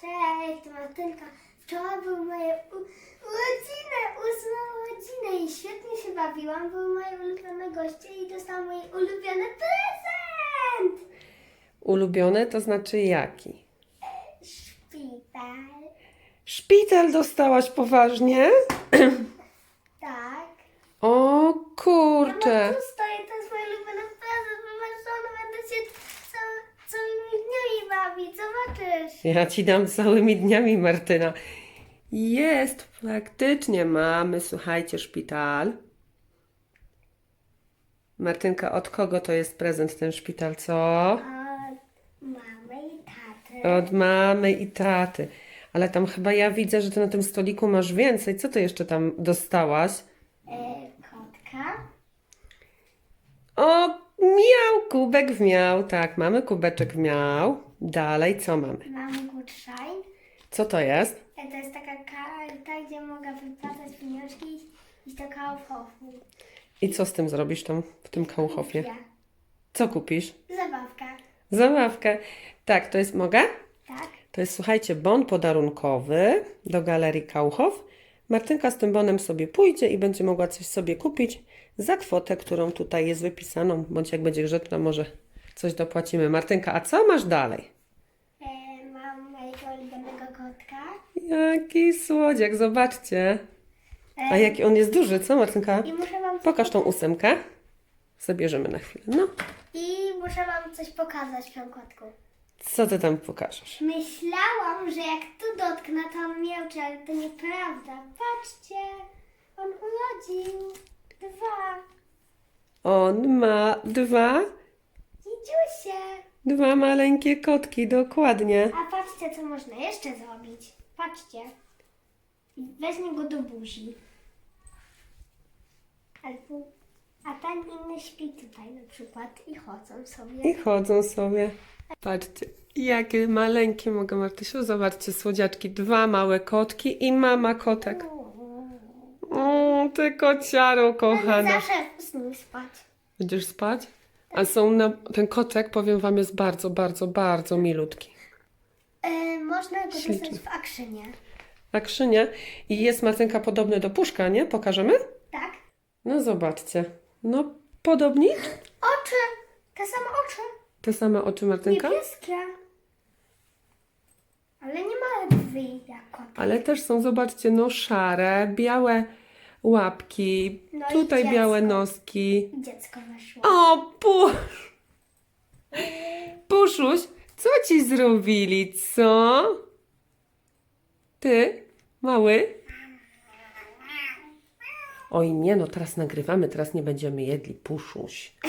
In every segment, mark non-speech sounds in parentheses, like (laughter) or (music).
Cześć, Martynka. Wczoraj były moje urodziny, ósme urodziny i świetnie się bawiłam. Były moje ulubione goście i dostałam mój ulubiony prezent. Ulubiony to znaczy jaki? Szpital. Szpital dostałaś poważnie? Tak. O kurczę. stoję, to jest mój ulubiony prezent. Wymarzony, będę się ca- całymi dniami Zobaczysz. Ja ci dam całymi dniami, Martyna. Jest, faktycznie mamy, słuchajcie, szpital. Martynka, od kogo to jest prezent ten szpital, co? Od mamy i taty. Od mamy i taty. Ale tam chyba ja widzę, że ty na tym stoliku masz więcej. Co ty jeszcze tam dostałaś? E, kotka. O, miał, kubek w miał. Tak, mamy kubeczek w miał. Dalej, co mamy? Mam good shine. Co to jest? E, To jest taka karta, gdzie mogę wypłacać pieniążki i iść do kaufhofu. I co z tym zrobisz tam w tym kałchofie? Ja. Co kupisz? Zabawka. Zabawkę. Tak, to jest, mogę? Tak? To jest, słuchajcie, bon podarunkowy do galerii Kauchow. Martynka z tym bonem sobie pójdzie i będzie mogła coś sobie kupić za kwotę, którą tutaj jest wypisaną, bądź jak będzie grzeczna, może coś dopłacimy. Martynka, a co masz dalej? E, mam mojego ulubionego kotka. Jaki słodziak, zobaczcie. E, A jaki on jest duży, co Martynka? I muszę wam Pokaż tą ósemkę. Zabierzemy na chwilę. No, I muszę wam coś pokazać tym kotku. co ty tam pokażesz? Myślałam, że jak tu dotknę, to on miałczy, ale to nieprawda. Patrzcie, on urodził dwa On ma dwa, dwa maleńkie kotki, dokładnie. A patrzcie, co można jeszcze zrobić. Patrzcie. Weźmie go do buzi. Albo, a ten inny śpi tutaj na przykład i chodzą sobie. I chodzą sobie. Patrzcie, jakie maleńkie mogę, Martysiu. Zobaczcie, słodziaczki. Dwa małe kotki i mama kotek. O, ty kociaro kochana. zawsze z nim spać. Będziesz spać? A są na... Ten kotek, powiem wam, jest bardzo, bardzo, bardzo milutki. E, można go Śliczny. dostać w akrzynie. A krzynia. I jest Martynka podobny do puszka, nie? Pokażemy? Tak? No zobaczcie. No, podobni? Oczy! Te same oczy. Te same oczy Martynka? Niebieskie. Ale nie ma drzwi jak kot. Ale też są, zobaczcie, no szare, białe łapki, No i tutaj dziecko. białe noski. Dziecko weszło. O, pu... Puszuś, co ci zrobili, co? Ty, mały? Oj nie, no teraz nagrywamy, teraz nie będziemy jedli, Puszuś. (laughs)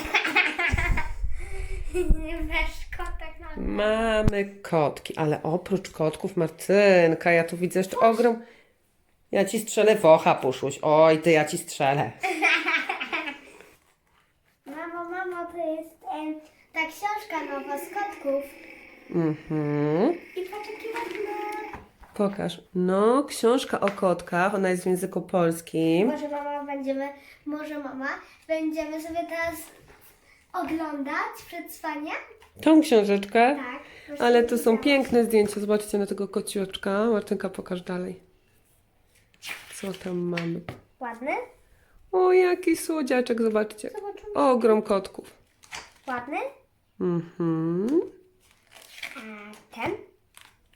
Weź kotek na Mamy kotki, ale oprócz kotków, Martynka, ja tu widzę jeszcze ogrom... Ja ci strzelę w ocha, Puszuś. Oj, ty, ja ci strzelę. (laughs) Mamo, mamo, to jest em, ta książka nowa z kotków. Mhm. I patrz, ładne. Pokaż. No, książka o kotkach, ona jest w języku polskim. Może mama będziemy, może mama, będziemy sobie teraz oglądać przed spaniem? Tą książeczkę. Tak. Ale to są piękne zdjęcia. Zobaczcie na tego kocioczka. Martynka, pokaż dalej. Co tam mamy? Ładny? O, jaki słodziaczek, zobaczcie. Zobaczymy. Ogrom kotków. Ładny? Mhm. A ten?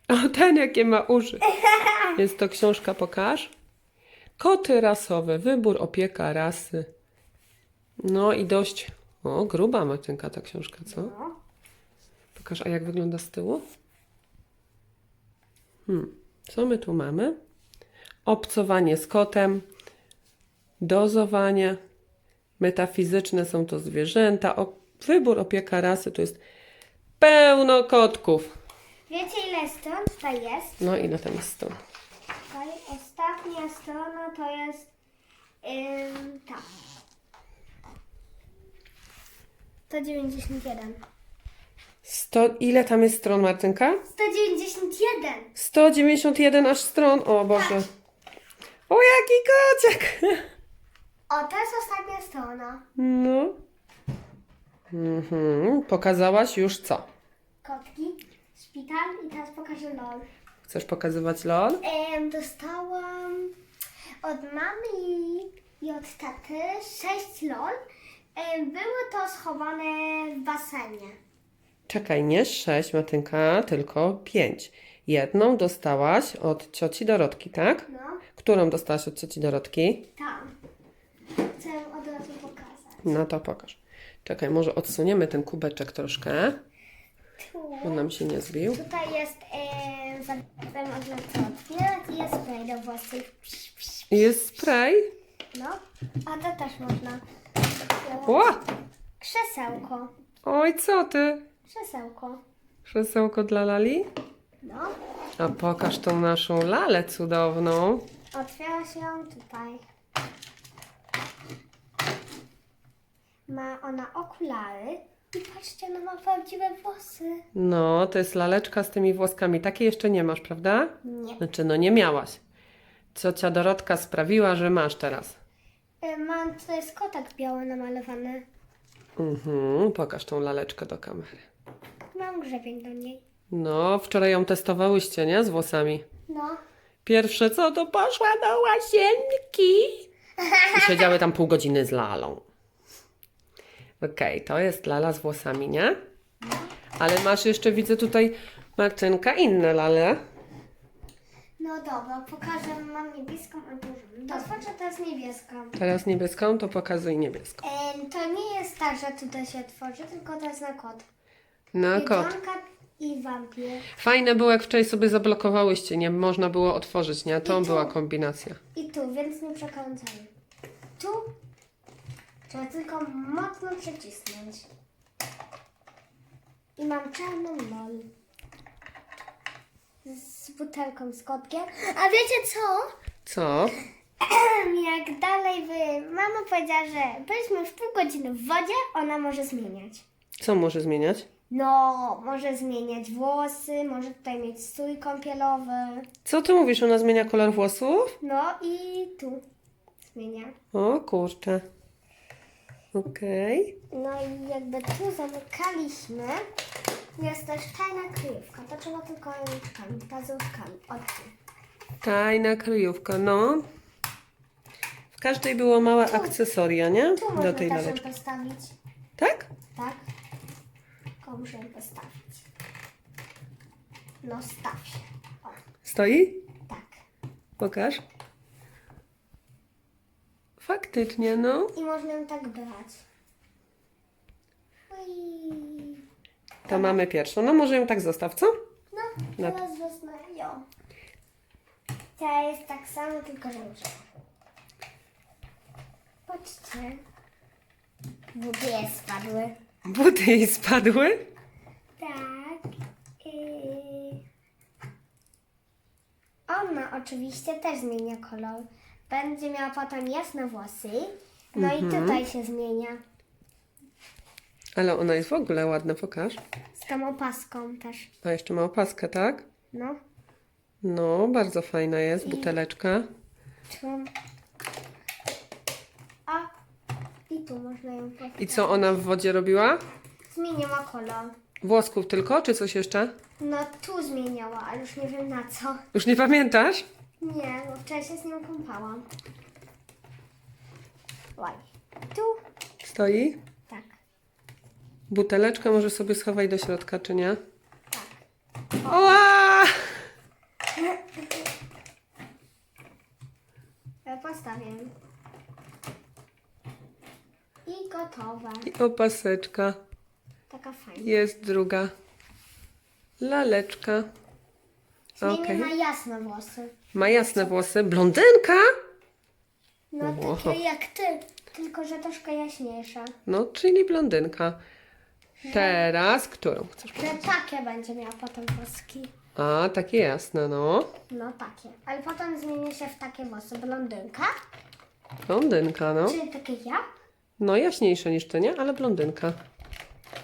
O, ten jakie ma uszy. (laughs) Jest to książka, pokaż. Koty rasowe, wybór, opieka, rasy. No i dość, o, gruba Martynka ta książka, co? No. Pokaż, a jak wygląda z tyłu? Hmm. Co my tu mamy? Obcowanie z kotem, dozowanie, metafizyczne są to zwierzęta, o, wybór, opieka, rasy, to jest pełno kotków. Wiecie ile stron tutaj jest? No ile tam jest stron? Ostatnia strona to jest ym, ta. 191. Sto, ile tam jest stron, Martynka? 191! 191 aż stron, o Boże. O, jaki kociak! O, to jest ostatnia strona. No. Mhm. Pokazałaś już co? Kotki, szpital i teraz pokażę LOL. Chcesz pokazywać LOL? Em, dostałam od mamy i, od taty 6 lol. Em, było to schowane w basenie. Czekaj, nie sześć, Matynka, tylko pięć. Jedną dostałaś od cioci Dorotki, tak? No, Którą dostałaś od cioci Dorotki? tam. Chcę od razu pokazać. No to pokaż. Czekaj, może odsuniemy ten kubeczek troszkę, Tu. bo nam się nie zbił. Tutaj jest e, otwierać i jest spray do włosów. Psz, psz. I Jest spray. No, a to też można. O! Krzesełko. Oj, co ty? Krzesełko. Krzesełko dla Lali? No, A pokaż tą naszą lalę cudowną. Otwiera się ją tutaj. Ma ona okulary. I patrzcie, ona ma prawdziwe włosy. No, to jest laleczka z tymi włoskami. Takiej jeszcze nie masz, prawda? Nie. Znaczy, no nie miałaś. Ciocia Dorotka sprawiła, że masz teraz. E, Mam tutaj jest kotek biały namalowany. Mhm, pokaż tą laleczkę do kamery. Mam grzebień do niej. No, wczoraj ją testowałyście, nie? Z włosami. No. Pierwsze co, to poszła do łazienki. I siedziały tam pół godziny z lalą. Okej, to jest lala z włosami, nie? Ale masz jeszcze, widzę tutaj, Martynka, inne lale. No dobra, pokażę. Mam niebieską albo żółtą. Otworzę teraz niebieską. Teraz niebieską, to pokazuj niebieską. Em, to nie jest tak, że tutaj się otworzy, tylko to jest na kod. Na kot. Biedronka i wampir. Fajne było, jak wczoraj sobie zablokowałyście, nie można było otworzyć, nie? To I tu. była kombinacja. I tu, więc nie przekręcaj. Tu trzeba tylko mocno przycisnąć. I mam czarną lol. Z butelką z kotkiem. A wiecie co? Co? Jak dalej wy... Mama powiedziała, że byliśmy w pół godziny w wodzie, ona może zmieniać. Co może zmieniać? No, może zmieniać włosy, może tutaj mieć strój kąpielowy. Co ty mówisz? Ona zmienia kolor włosów? No i tu zmienia. O kurczę. Okej. No i jakby tu zamykaliśmy, jest też tajna kryjówka. To trzeba tylko rączkami, pazurkami. O tu. Tajna kryjówka, no. W każdej było małe akcesoria, nie? Tu można Do tej też ją laleczki. postawić. Tak? Tak? Tylko muszę ją postawić. No staw się. O, Stoi? tak. Pokaż. Faktycznie, no. I można ją tak brać. Ui. To mamy pierwszą. No może ją tak zostaw, co? No, No. teraz wezmę ją. Ta jest tak samo, tylko że już. Patrzcie. Buty spadły. Buty jej spadły. Tak. Yy. Ona oczywiście też zmienia kolor. Będzie miała potem jasne włosy. No i tutaj się zmienia. Ale ona jest w ogóle ładna, pokaż. Z tą opaską też. A jeszcze ma opaskę, tak? No. No, bardzo fajna jest buteleczka. Tu. A. I tu można ją. I co ona w wodzie robiła? Zmieniała kolor. Włosków tylko, czy coś jeszcze? No tu zmieniała, ale już nie wiem na co. Już nie pamiętasz? Nie, bo wczoraj się z nią kąpałam. Oj. Tu. Stoi? Tak. Buteleczkę może sobie schowaj do środka, czy nie? Tak. Oła! (laughs) Ja postawię. I gotowe. I opaseczka. Taka fajna. Jest druga. Laleczka. Zmienię Okej. na jasne włosy. Ma jasne włosy. Blondynka? No Wow. takie jak ty, tylko że troszkę jaśniejsze. No, czyli blondynka. Teraz, którą chcesz? Że takie będzie miała potem włoski. A, takie jasne, no. No takie. Ale potem zmieni się w takie włosy. Blondynka? Blondynka, no. Czy takie ja? No, jaśniejsze niż ty, nie? Ale blondynka.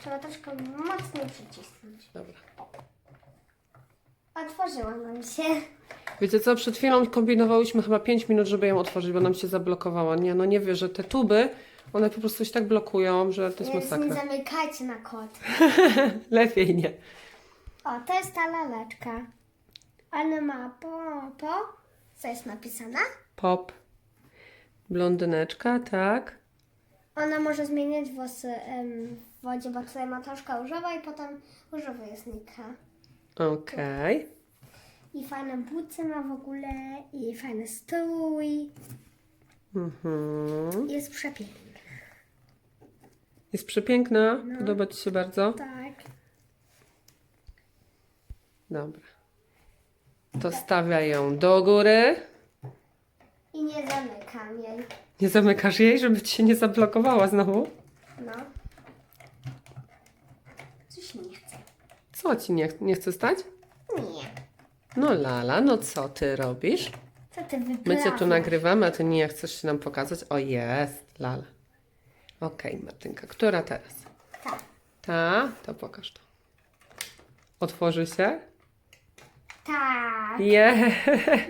Trzeba troszkę mocniej przycisnąć. Dobra. Otworzyła nam się. Wiecie co, przed chwilą kombinowałyśmy chyba 5 minut, żeby ją otworzyć, bo nam się zablokowała. Nie, no nie wierzę, te tuby, one po prostu się tak blokują, że to jest Więc nie masakra. zamykajcie na kod. (laughs) Lepiej nie. O, to jest ta laleczka. Ona ma po, po. Co jest napisane? Pop. Blondyneczka, tak. Ona może zmieniać włosy em, w wodzie, bo tutaj ma troszkę różowa i potem różowy jest Nika. Okej. I fajne buty ma w ogóle, i fajny strój. Mhm. Jest przepiękny. Jest przepiękna. Podoba Ci się bardzo? Tak. Dobra. To stawiaj ją do góry. I nie zamykam jej. Nie zamykasz jej, żeby Ci się nie zablokowała znowu? No. Coś nie chce. Co Ci nie, nie chce stać? Nie. No Lala, no co Ty robisz? Co ty My wyprawiasz? Cię tu nagrywamy, a Ty nie chcesz się nam pokazać? O jest, Lala. Okej, Martynka, która teraz? Tak. Ta? To pokaż to. Otworzy się? Tak. Je.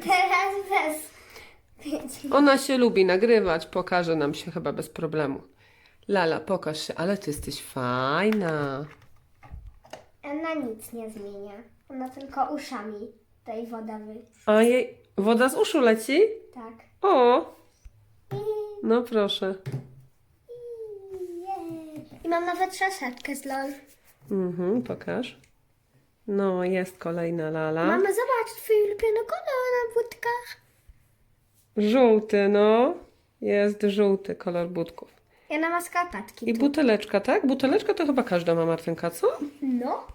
Teraz bez. (laughs) Ona się lubi nagrywać, pokaże nam się chyba bez problemu. Lala, pokaż się, ale Ty jesteś fajna. Ona nic nie zmienia. Ona tylko uszami tej woda wy. A jej woda z uszu leci? Tak. O, no proszę. jej. I mam nawet szaszeczkę z LOL. Mhm, pokaż. No, jest kolejna Lala. Mama, zobacz, twój ulubiony kolor na budkach. Żółty, no. Jest żółty kolor budków. I ona ma skarpetki. I tu. buteleczka, tak? Buteleczka to chyba każda ma, Martynka, co? No.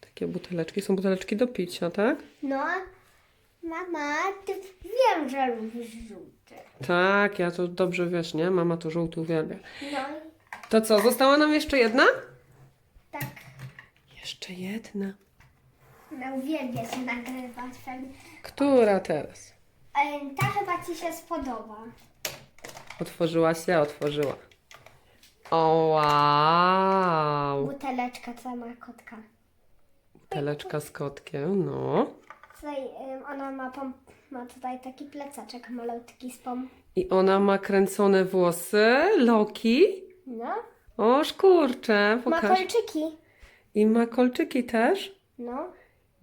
Takie buteleczki, są buteleczki do picia, tak? No. Mama, ty wiem, że lubisz żółty. Tak, ja to dobrze wiesz, nie? Mama to żółty uwielbia. No To co, została nam jeszcze jedna? tak. Jeszcze jedna. Ona uwielbia się nagrywać pewnie. Która teraz? Em, Ta chyba ci się spodoba. Otworzyła się, otworzyła. O, wow! Buteleczka, co ma kotka. Buteleczka z kotkiem, no. Tutaj em, ona ma, pom- ma tutaj taki plecaczek malutki z pom. I ona ma kręcone włosy, loki. No. O, szkurcze, Ma pokaż. kolczyki. I ma kolczyki też. No.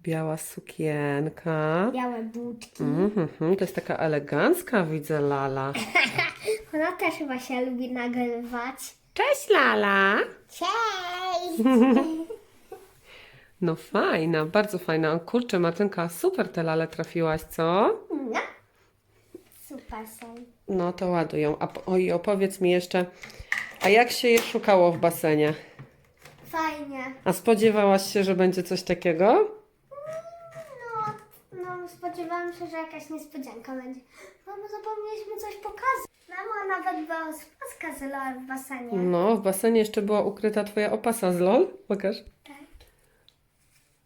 Biała sukienka. Białe budki. Mhm, to jest taka elegancka, widzę Lala. (laughs) Ona też chyba się lubi nagrywać. Cześć Lala! Cześć! (laughs) No fajna, bardzo fajna. Kurczę, Martynka, super te lale trafiłaś, co? No. Super są. No to ładuj ją. A po- oj, opowiedz mi jeszcze, a jak się je szukało w basenie? Fajnie. A spodziewałaś się, że będzie coś takiego? No, no spodziewałam się, że jakaś niespodzianka będzie. Mamo, zapomnieliśmy coś pokazać. Mamo, nawet była spaska z LOL w basenie. No, w basenie jeszcze była ukryta twoja opasa z LOL. Pokaż. Tak.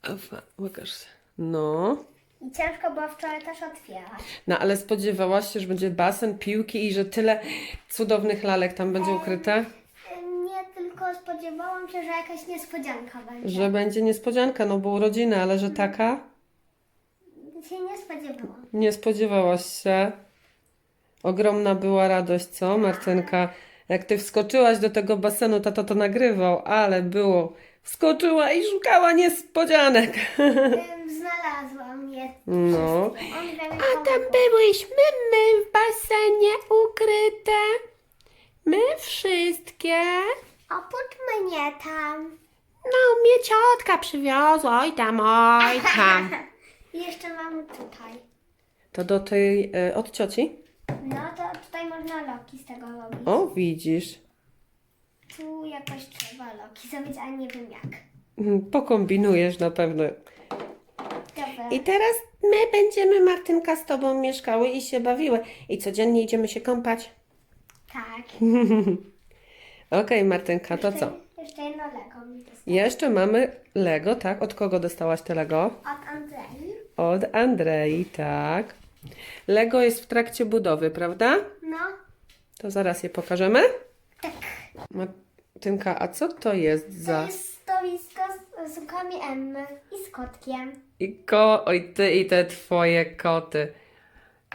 Awa, Pokaż się. No. I ciężko było wczoraj też otwierać. No, ale spodziewałaś się, że będzie basen, piłki i że tyle cudownych lalek tam będzie ukryte? Nie, tylko spodziewałam się, że jakaś niespodzianka będzie. Że będzie niespodzianka, no bo urodziny, ale że taka? Się nie spodziewałam. Nie spodziewałaś się. Ogromna była radość, co, Martynka? Jak ty wskoczyłaś do tego basenu, tato to nagrywał, ale było. Wskoczyła i szukała niespodzianek. (laughs) Znalazłam je. No. wszystkie. On we mnie A tam pomógł. byłyśmy my w basenie ukryte. My wszystkie. Oprócz mnie tam. No, mnie ciotka przywiozła, oj tam, oj tam. (laughs) I jeszcze mamy tutaj. To do tej, e, od cioci? No to tutaj można loki z tego robić. O, widzisz. Tu jakoś trzeba loki zrobić, a nie wiem jak. Mm, Pokombinujesz na pewno. Dobra. I teraz my będziemy, Martynka, z tobą mieszkały i się bawiły. I codziennie idziemy się kąpać. Tak. (laughs) Okej, Martynka, to co? Jeszcze jedno Lego mi. Jeszcze mamy Lego, tak? Od kogo dostałaś te Lego? Od Andrei. Od Andrei, tak. Lego jest w trakcie budowy, prawda? No. To zaraz je pokażemy. Tak. Martynka, a co to jest To za... jest stowisko z zukami Emmy i z kotkiem. I ko... Oj, ty i te twoje koty.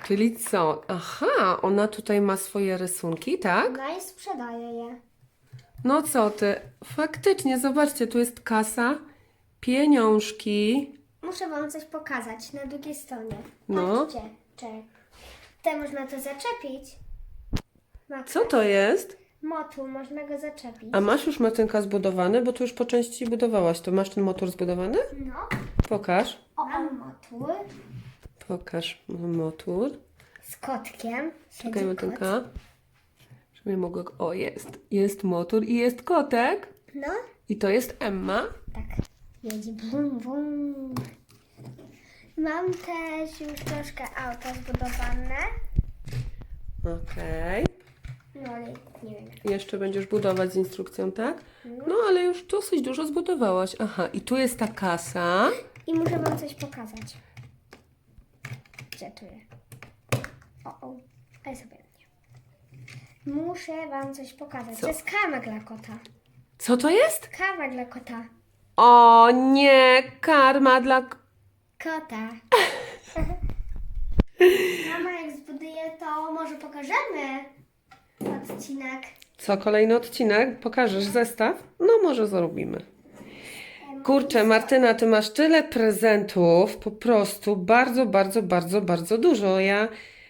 Czyli co? Aha, ona tutaj ma swoje rysunki, tak? No i sprzedaje je. No co ty? Faktycznie, zobaczcie, tu jest kasa, pieniążki. Muszę wam coś pokazać na drugiej stronie. No. Patrzcie, czek. Tutaj można to zaczepić. Co to jest? motu, można go zaczepić. A masz już Martynka zbudowany? Bo tu już po części budowałaś. To masz ten motor zbudowany? No. Pokaż. O, mam motor Pokaż motor. z kotkiem. Czekaj, Siedzi Martynka. Żeby ja mogła... O, jest. Jest motor i jest kotek. No, I to jest Emma. tak. Jedzie bum, bum. Mam też już troszkę auto zbudowane. Okej. No ale nie wiem. Jeszcze będziesz budować z instrukcją, tak? No, ale już dosyć dużo zbudowałaś. Aha, i tu jest ta kasa. I muszę wam coś pokazać. Gdzie tu jest? O, o. Ale sobie nie. Muszę wam coś pokazać. To jest karma dla kota. Co to jest? Karma dla kota. O nie, karma dla... Kota. (laughs) Mama, jak zbuduje to, może pokażemy odcinek. Co, kolejny odcinek? Pokażesz zestaw? No, może zrobimy. Kurczę, Martyna, ty masz tyle prezentów, po prostu bardzo, bardzo, bardzo, bardzo dużo. Ja,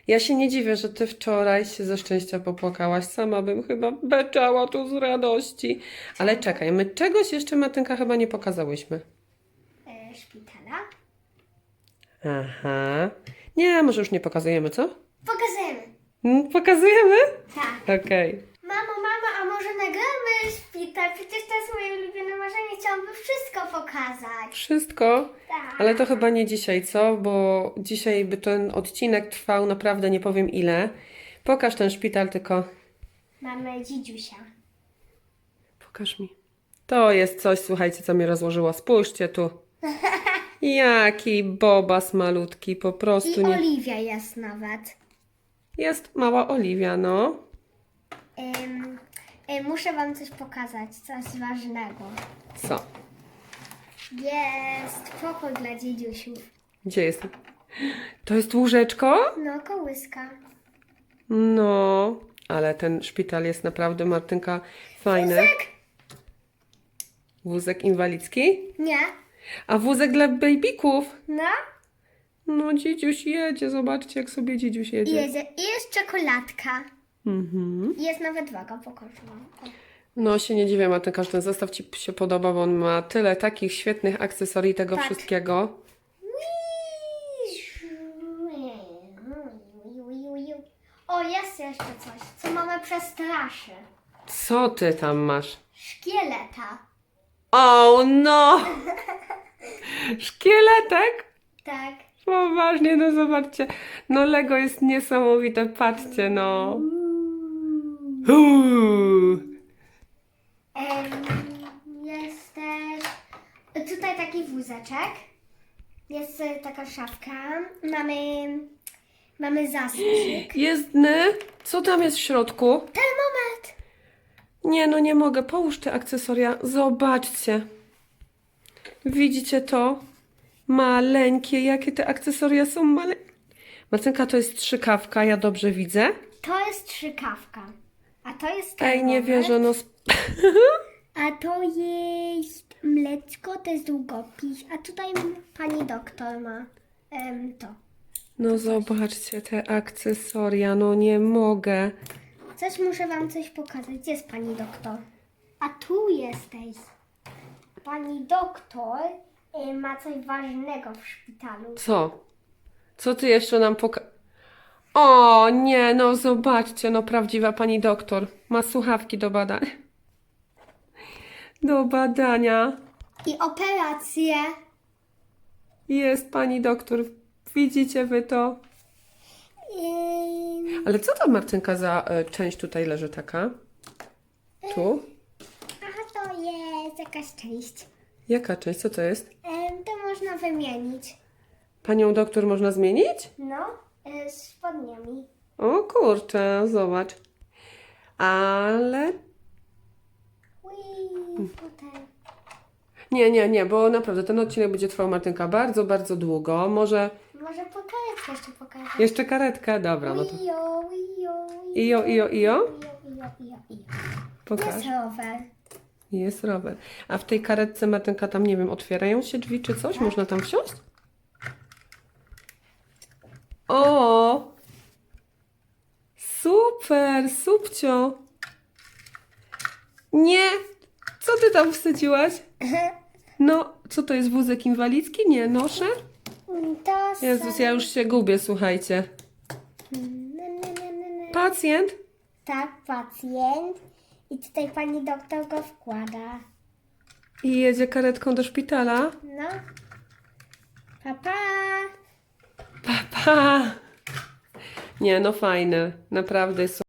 ja się nie dziwię, że ty wczoraj się ze szczęścia popłakałaś. Sama bym chyba beczała tu z radości. Ale czekaj, my czegoś jeszcze, Martynka, chyba nie pokazałyśmy. E, szpitala. Aha. Nie, może już nie pokazujemy, co? Pokażemy. Mm, Pokazujemy? Tak. Okej. Mamo, mama, a może nagramy szpital? Przecież to jest moje ulubione marzenie. Chciałabym wszystko pokazać. Wszystko? Tak. Ale to chyba nie dzisiaj, co? Bo dzisiaj by ten odcinek trwał naprawdę nie powiem ile. Pokaż ten szpital tylko. Mamy dzidziusia. Pokaż mi. To jest coś, słuchajcie, co mnie rozłożyło. Spójrzcie tu. (laughs) Jaki bobas malutki, po prostu I nie. Oliwia jest nawet. Jest mała Oliwia, no. Ym, y, muszę wam coś pokazać, coś ważnego. Co? Jest pokój dla dziedziusiów. Gdzie jest? To jest łóżeczko? No, kołyska. No, ale ten szpital jest naprawdę, Martynka, fajny. Wózek? Wózek inwalidzki? Nie. A wózek dla babyków? No. No, dzidziuś jedzie, zobaczcie, jak sobie dzidziuś I, jedzie. jedzie. I jest czekoladka. Mhm. Jest nawet waga, pokażę wam. O. No, się nie dziwię, Martynka, ten zestaw Ci się podoba, bo on ma tyle takich świetnych akcesorii tego Tak. wszystkiego. O, jest jeszcze coś, co mamy przestraszy. Co Ty tam masz? Szkieleta. O, no! (laughs) Szkieletek? Tak. Poważnie, no zobaczcie. No Lego jest niesamowite, patrzcie, no. Em, jest też tutaj taki wózeczek. Jest e, taka szafka. Mamy, mamy zastrzyk. Jezdny, co tam jest w środku? Termometr. Nie, no nie mogę. Połóż te akcesoria. Zobaczcie. Widzicie to? Maleńkie. Jakie te akcesoria są maleńkie. Marcynka, to jest strzykawka. Ja dobrze widzę. To jest trzykawka. A to jest Ej, nie wierzę. No, sp- (laughs) A to jest mleczko, to jest długopis. A tutaj pani doktor ma em, to. no zobaczcie te akcesoria. No nie mogę. Coś muszę wam coś pokazać. Gdzie jest pani doktor? A tu jesteś. Pani doktor y, ma coś ważnego w szpitalu. Co? Co ty jeszcze nam poka... O nie, no zobaczcie, no prawdziwa pani doktor. Ma słuchawki do badań. Do badania. I operację. Jest pani doktor. Widzicie wy to? Ym, Ale co to Martynka za e, część tutaj leży taka? Tu? Aha, to jest jakaś część. Jaka część? Co to jest? To można wymienić. Panią doktor można zmienić? No, z spodniami. O kurczę, zobacz. Ale Ui, nie, nie, nie, bo naprawdę ten odcinek będzie trwał Martynka bardzo, bardzo długo. Może Może pokażę jeszcze pokażę. jeszcze karetkę? Dobra, no to Ijo, ijo, Ijo, ijo, ijo? ijo, ijo, ijo, ijo. pokaż. Jest rower. Jest rower. A w tej karetce Martynka tam, nie wiem, otwierają się drzwi czy coś? Można tam wsiąść? O! Super, subcio. Nie! Co ty tam wsadziłaś? No, co to jest wózek inwalidzki? Nie, noszę? To Jezus, ja już się gubię, słuchajcie. Pacjent? Tak, pacjent. I tutaj pani doktor go wkłada. I jedzie karetką do szpitala. No. Papa. Pa, pa. Nie, no fajne. Naprawdę jest